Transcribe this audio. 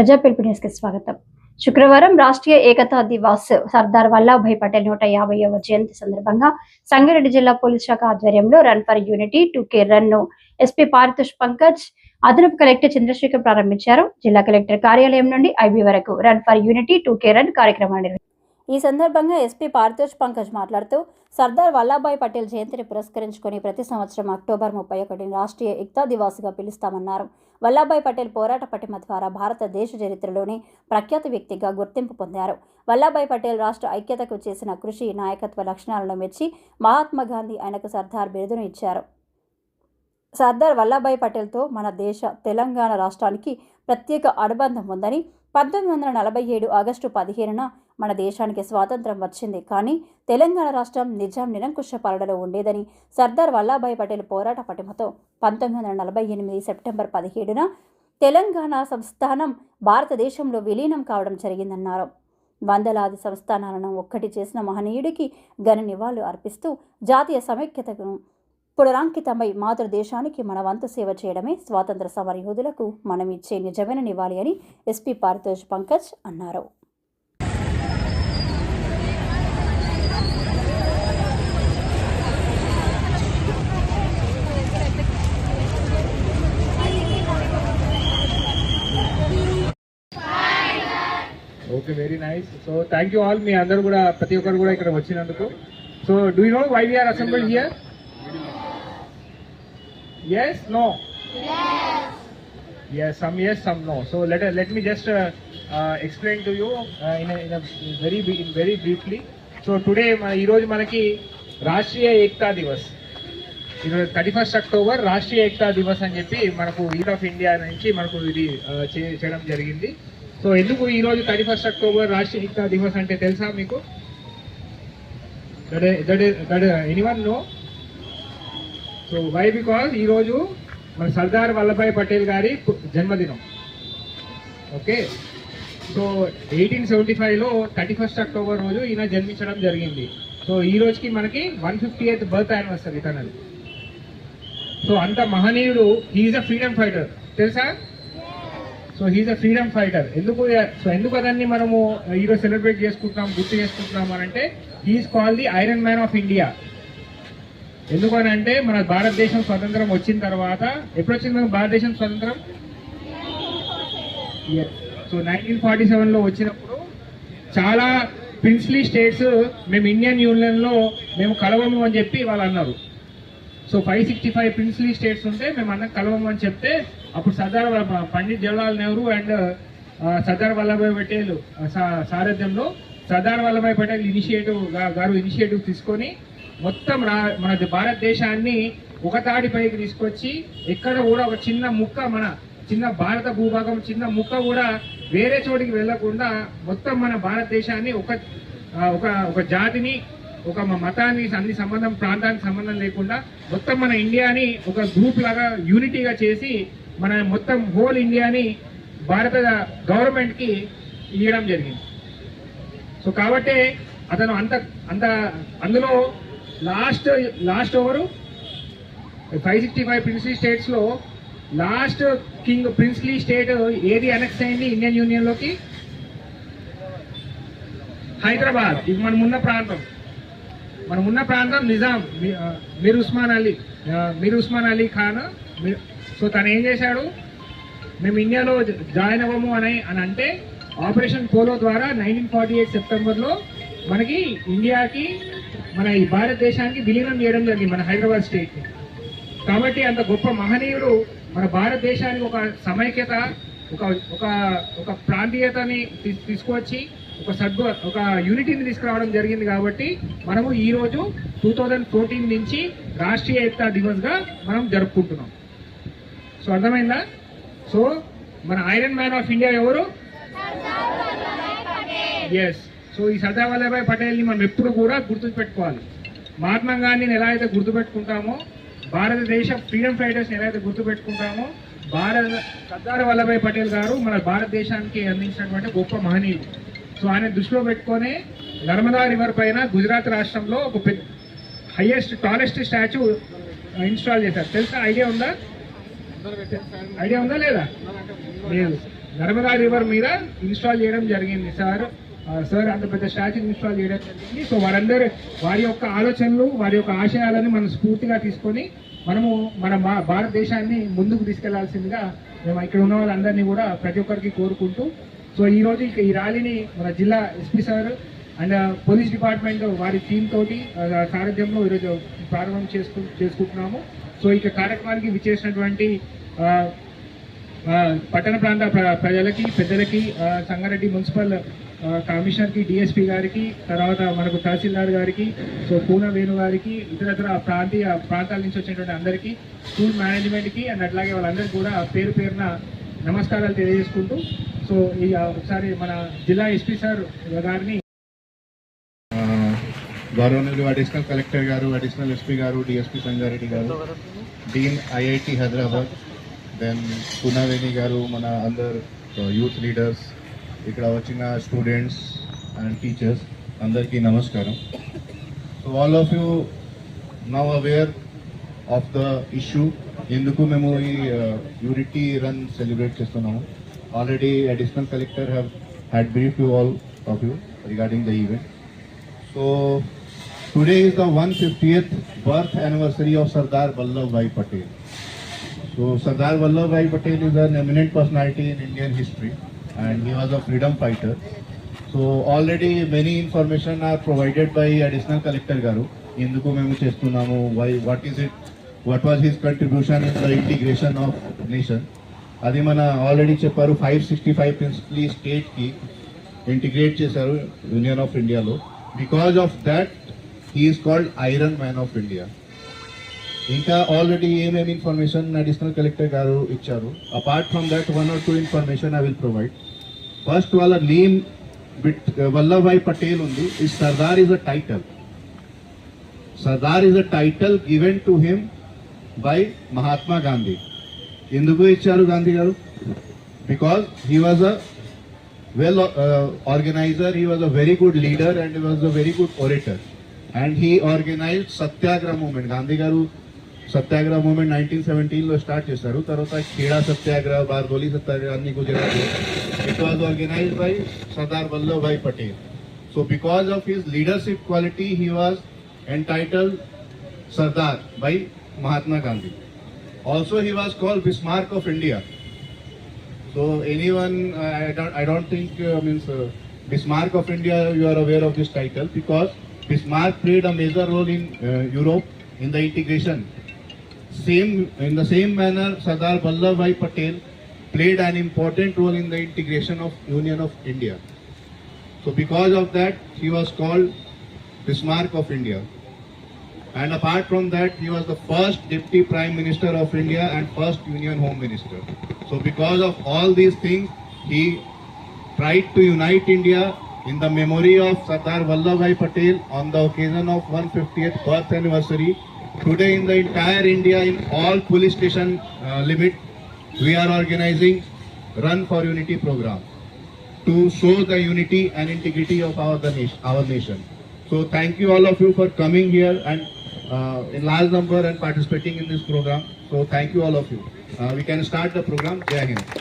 ప్రజా పిలుపు న్యూస్కి స్వాగతం. శుక్రవారం రాష్ట్రీయ ఏకతా దివాస్ సర్దార్ వల్లభాయ్ పటేల్ నూట యాభైవ జయంతి సందర్భంగా సంగారెడ్డి జిల్లా పోలీస్ శాఖ ఆధ్వర్యంలో run for unity two K run SP Paritosh Pankaj అదనపు కలెక్టర్ చంద్రశేఖర్ ప్రారంభించారు. జిల్లా కలెక్టర్ కార్యాలయం నుండి ఐబీ వరకు run for unity two K run కార్యక్రమాన్ని ఈ సందర్భంగా ఎస్పీ పారితోష్ పంకజ్ మాట్లాడుతూ సర్దార్ వల్లభాయ్ పటేల్ జయంతిని పురస్కరించుకొని ప్రతి సంవత్సరం అక్టోబర్ ముప్పై ఒకటిని రాష్ట్రీయ ఏకతా దివాస్గా పిలుస్తామన్నారు. వల్లభాయ్ పటేల్ పోరాట పటిమ ద్వారా భారతదేశ చరిత్రలోని ప్రఖ్యాత వ్యక్తిగా గుర్తింపు పొందారు. వల్లభాయ్ పటేల్ రాష్ట్ర ఐక్యతకు చేసిన కృషి నాయకత్వ లక్షణాలను మెచ్చి మహాత్మా గాంధీ ఆయనకు సర్దార్ బిరుదును ఇచ్చారు. సర్దార్ వల్లభాయ్ పటేల్తో మన దేశ తెలంగాణ రాష్ట్రానికి ప్రత్యేక అనుబంధం ఉందని పంతొమ్మిది వందల నలభై ఏడు ఆగస్టు పదిహేనున మన దేశానికి స్వాతంత్రం వచ్చింది. కానీ తెలంగాణ రాష్ట్రం నిజాం నిరంకుశ పాలనలో ఉండేదని సర్దార్ వల్లభాయ్ పటేల్ పోరాట పటిమతో పంతొమ్మిది వందల నలభై ఎనిమిది సెప్టెంబర్ పదిహేడున తెలంగాణ సంస్థానం భారతదేశంలో విలీనం కావడం జరిగిందన్నారు. వందలాది సంస్థానాలను ఒక్కటి చేసిన మహనీయుడికి ఘన నివాళులు అర్పిస్తూ జాతీయ సమైక్యతను పునరాంకితమై మాతృదేశానికి మన వంతు సేవ చేయడమే స్వాతంత్ర సమరయోధులకు మనం ఇచ్చే నిజమైన నివాళి అని ఎస్పీ పారితోష్ పంకజ్ అన్నారు. Okay very nice. So thank you all మీ అందరూ కూడా ప్రతి ఒక్కరు కూడా ఇక్కడ వచ్చినందుకు. So do you know why we are assembled here yes no yes. Some yes some no. So let let me just uh, uh, explain to you uh, in a, in a very in very briefly. So today మన ఈరోజు మనకి రాష్ట్రీయ ఏకతా దివస్. ఈరోజు thirty first October Rashtriya Ekta Diwas అని చెప్పి మనకు eat of India నుంచి మనకు ఇది uh, చేయడం జరిగింది. సో ఎందుకు ఈ రోజు thirty first October Rashtriya Ekta Diwas అంటే తెలుసా మీకు? Anyone anyone no so why because ఈరోజు మన సర్దార్ వల్లభాయ్ పటేల్ గారి జన్మదినం. ఓకే సో ఎయిటీన్ సెవెంటీ ఫైవ్లో థర్టీ ఫస్ట్ అక్టోబర్ రోజు ఈయన జన్మించడం జరిగింది. సో ఈ రోజుకి మనకి one fifty eighth birth anniversary తనది. సో అంత మహనీయుడు he is a freedom fighter తెలుసా? So he is a freedom fighter ఎందుకు సో ఎందుకు అదన్ని మనము uh, ఈరోజు సెలబ్రేట్ చేసుకుంటున్నాం గుర్తు చేసుకుంటున్నాం అని అంటే he is call the iron man of India ఎందుకనంటే మన భారతదేశం స్వతంత్రం వచ్చిన తర్వాత ఎప్పుడు వచ్చింది మన భారతదేశం స్వతంత్రం? సో నైన్టీన్ ఫార్టీ సెవెన్లో వచ్చినప్పుడు చాలా ప్రిన్స్లీ స్టేట్స్ మేము ఇండియన్ యూనియన్లో మేము కలవము అని చెప్పి వాళ్ళు అన్నారు. So five sixty five princely states ఉంటే మేము అన్న కలవమని చెప్తే అప్పుడు సర్దార్ పండిత్ జవహర్లాల్ నెహ్రూ అండ్ సర్దార్ వల్లభాయ్ పటేల్ సారథ్యంలో సర్దార్ వల్లభాయ్ పటేల్ ఇనిషియేటివ్ గారు ఇనిషియేటివ్ తీసుకొని మొత్తం రా మన భారతదేశాన్ని ఒక తాడిపైకి తీసుకొచ్చి ఎక్కడ కూడా ఒక చిన్న ముక్క మన చిన్న భారత భూభాగం చిన్న ముక్క కూడా వేరే చోటికి వెళ్ళకుండా మొత్తం మన భారతదేశాన్ని ఒక ఒక జాతిని ఒక మతాన్ని అన్ని సంబంధం ప్రాంతానికి సంబంధం లేకుండా మొత్తం మన ఇండియాని ఒక గ్రూప్ లాగా యూనిటీగా చేసి మన మొత్తం హోల్ ఇండియాని భారత గవర్నమెంట్కి ఇవ్వడం జరిగింది. సో కాబట్టి అతను అంత అంత అందులో last last over five sixty five princely స్టేట్స్లో లాస్ట్ కింగ్ ప్రిన్స్లీ స్టేట్ ఏది అనెక్స్ అయింది ఇండియన్ యూనియన్లోకి హైదరాబాద్ ఇది మనం ఉన్న ప్రాంతం. మనం ఉన్న ప్రాంతం నిజాం. మీర్ ఉస్మాన్ అలీ మీర్ ఉస్మాన్ అలీ ఖాన్ మీ- సో తను ఏం చేశాడు? మేము ఇండియాలో జాయిన్ అవ్వము అని అని అంటే ఆపరేషన్ పోలో ద్వారా నైన్టీన్ ఫార్టీ ఎయిట్ సెప్టెంబర్లో మనకి ఇండియాకి మన ఈ భారతదేశానికి విలీనం చేయడం జరిగింది మన హైదరాబాద్ స్టేట్ని కాబట్టి అంత గొప్ప మహనీయుడు మన భారతదేశానికి ఒక సమైక్యత ఒక ఒక ఒక ప్రాంతీయతని తీసుకొచ్చి ఒక సద్గు ఒక యూనిటీని తీసుకురావడం జరిగింది కాబట్టి మనము ఈ రోజు టూ థౌజండ్ ఫోర్టీన్ నుంచి రాష్ట్రీయ ఏకతా దివస్గా మనం జరుపుకుంటున్నాం. సో అర్థమైందా? సో మన ఐరన్ మ్యాన్ ఆఫ్ ఇండియా ఎవరు? ఎస్ సో ఈ సర్దార్ వల్లభాయ్ పటేల్ని మనం ఎప్పుడు కూడా గుర్తుపెట్టుకోవాలి. మహాత్మా గాంధీని ఎలా అయితే గుర్తుపెట్టుకుంటామో భారతదేశ ఫ్రీడమ్ ఫైటర్స్ని ఎలా అయితే గుర్తుపెట్టుకుంటామో భారత సర్దార్ వల్లభాయ్ పటేల్ గారు మన భారతదేశానికి అందించినటువంటి గొప్ప మహనీయుడు. సో ఆయన దృష్టిలో పెట్టుకొని నర్మదా రివర్ పైన గుజరాత్ రాష్ట్రంలో ఒక పెద్ద హైయెస్ట్ టాలెస్ట్ స్టాచ్యూ ఇన్స్టాల్ చేశారు. తెలుసా? ఐడియా ఉందా? ఐడియా ఉందా లేదా? లేదు. నర్మదా రివర్ మీద ఇన్స్టాల్ చేయడం జరిగింది సార్. సార్ అంత పెద్ద స్టాచ్యూ ఇన్స్టాల్ చేయడం జరిగింది. సో వారందరూ వారి యొక్క ఆలోచనలు వారి యొక్క ఆశయాలను మనం స్ఫూర్తిగా తీసుకొని మనము మన మా- భారతదేశాన్ని ముందుకు తీసుకెళ్ళాల్సిందిగా మేము ఇక్కడ ఉన్న వాళ్ళందరినీ కూడా ప్రతి ఒక్కరికి కోరుకుంటూ సో ఈ రోజు ఇక ఈ ర్యాలీని మన జిల్లా SP sir and police department వారి టీమ్ తోటి సారథ్యంలో ఈరోజు ప్రారంభం చేసుకు చేసుకుంటున్నాము. సో ఇక కార్యక్రమానికి విచ్చేసినటువంటి పట్టణ ప్రాంత ప్ర- ప్రజలకి పెద్దలకి సంగారెడ్డి మున్సిపల్ కమిషనర్కి డిఎస్పీ గారికి తర్వాత మనకు తహసీల్దార్ గారికి సో పూన వేణు గారికి ఇతరతర ప్రాంతీయ ప్రాంతాల నుంచి వచ్చినటువంటి అందరికీ స్కూల్ మేనేజ్మెంట్కి అండ్ అట్లాగే వాళ్ళందరికీ కూడా పేరు పేరున నమస్కారాలు తెలియజేసుకుంటూ సో ఈ ఒకసారి మన జిల్లా ఎస్పీ సార్ గారిని గౌరవనీయులు అడిషనల్ కలెక్టర్ గారు అడిషనల్ ఎస్పీ గారు డిఎస్పీ సంగారెడ్డి గారు dean IIT Hyderabad then Punaveni గారు మన అందరు యూత్ లీడర్స్ ఇక్కడ వచ్చిన స్టూడెంట్స్ అండ్ టీచర్స్ అందరికీ నమస్కారం. So all of you now aware of the issue ఎందుకు మేము ఈ యూనిటీ రన్ సెలబ్రేట్ చేస్తున్నాము? Already additional collector have had brief you all of you regarding the event so today is the one fiftieth birth anniversary of Sardar Vallabhbhai Patel so Sardar Vallabhbhai Patel is eminent personality in Indian history and he was a freedom fighter so already many information are provided by additional collector గారు. ఎందుకు మేము చేస్తున్నాము? Why what is it what was his contribution in the integration of nation అది మన already చెప్పారు five sixty five principally స్టేట్కి integrate చేశారు union of ఇండియాలో because of that he is called iron man of India ఇంకా already ఏమేమి information additional collector గారు ఇచ్చారు? Apart from that one or two information I will provide first వాళ్ళ name bit Vallabhbhai Patel ఉంది. ఈ Sardar is a title Sardar is a title given to him by Mahatma Gandhi ఎందుకు ఇచ్చారు గాంధీ గారు because he was a well uh, organizer he was a very good leader and he was a very good orator. And he organized satyagraha movement Gandhi garu satyagraha movement nineteen సెవెంటీన్లో start చేశారు. తర్వాత ఖేడా సత్యాగ్రహ బార్దోలి సత్యాగ్రహ అన్ని Gujarat it was organized by Sardar Vallabhbhai Patel so because of his leadership quality he was entitled Sardar by Mahatma Gandhi. Also, he was called Bismarck of India. So anyone, uh, I don't, I don't think uh, means uh, Bismarck of India. You are aware of this title because Bismarck played a major role in uh, Europe in the integration. Same in the same manner, Sardar Vallabhbhai Patel played an important role in the integration of Union of India. So because of that, he was called Bismarck of India. And apart from that, he was the first Deputy Prime Minister of India and first Union Home Minister. So because of all these things, he tried to unite India in the memory of Sardar Vallabhbhai Patel on the occasion of 150th birth anniversary. Today in the entire India, in all police station uh, limit, we are organizing Run for Unity program to show the unity and integrity of our, the nation, our nation. So thank you all of you for coming here and uh, in large number and participating in this program. So thank you all of you. Uh, we can start the program. Jai Hind.